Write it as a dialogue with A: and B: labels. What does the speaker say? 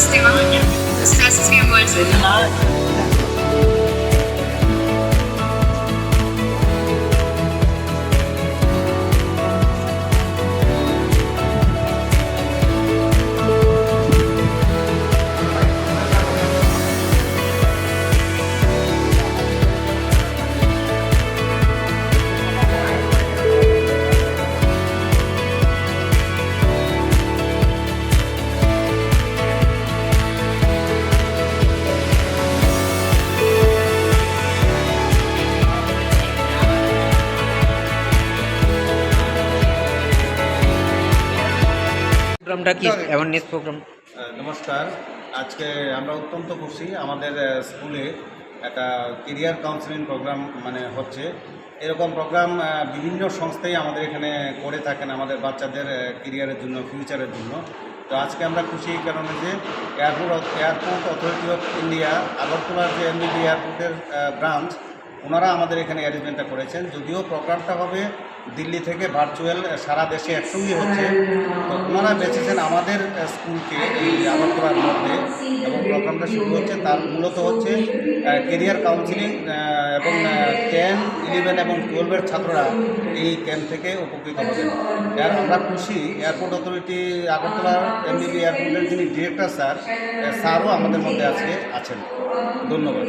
A: Those temas, las clases bien.
B: প্রোগ্রামটা কি? Awareness programme
C: নমস্কার। আজকে আমরা অত্যন্ত খুশি। আমাদের স্কুলে একটা কেরিয়ার কাউন্সিলিং প্রোগ্রাম মানে হচ্ছে। এরকম প্রোগ্রাম বিভিন্ন সংস্থাই আমাদের এখানে করে থাকেন আমাদের বাচ্চাদের কেরিয়ারের জন্য ফিউচারের জন্য। তো আজকে আমরা খুশি এই কারণে যে airport airport authority of India আগরতলার যে এমবিবি এয়ারপোর্টের ব্রাঞ্চ ওনারা আমাদের এখানে অ্যারেঞ্জমেন্টটা করেছেন। যদিও প্রোগ্রামটা হবে দিল্লি থেকে ভার্চুয়াল সারা দেশে একসঙ্গে হচ্ছে। তো ওনারা বেছেছেন আমাদের স্কুলকে এই আগরতলার মধ্যে এবং প্রোগ্রামটা শুরু হচ্ছে। তার মূলত হচ্ছে কেরিয়ার কাউন্সিলিং এবং টেন ইলেভেন এবং টুয়েলভের ছাত্ররা এই ক্যাম্প থেকে উপকৃত হবেন। আর আমরা খুশি এয়ারপোর্ট অথরিটি আগরতলার এমবিবি এয়ারপোর্টের যিনি ডিরেক্টর স্যার স্যারও আমাদের মধ্যে আজকে আছেন। ধন্যবাদ।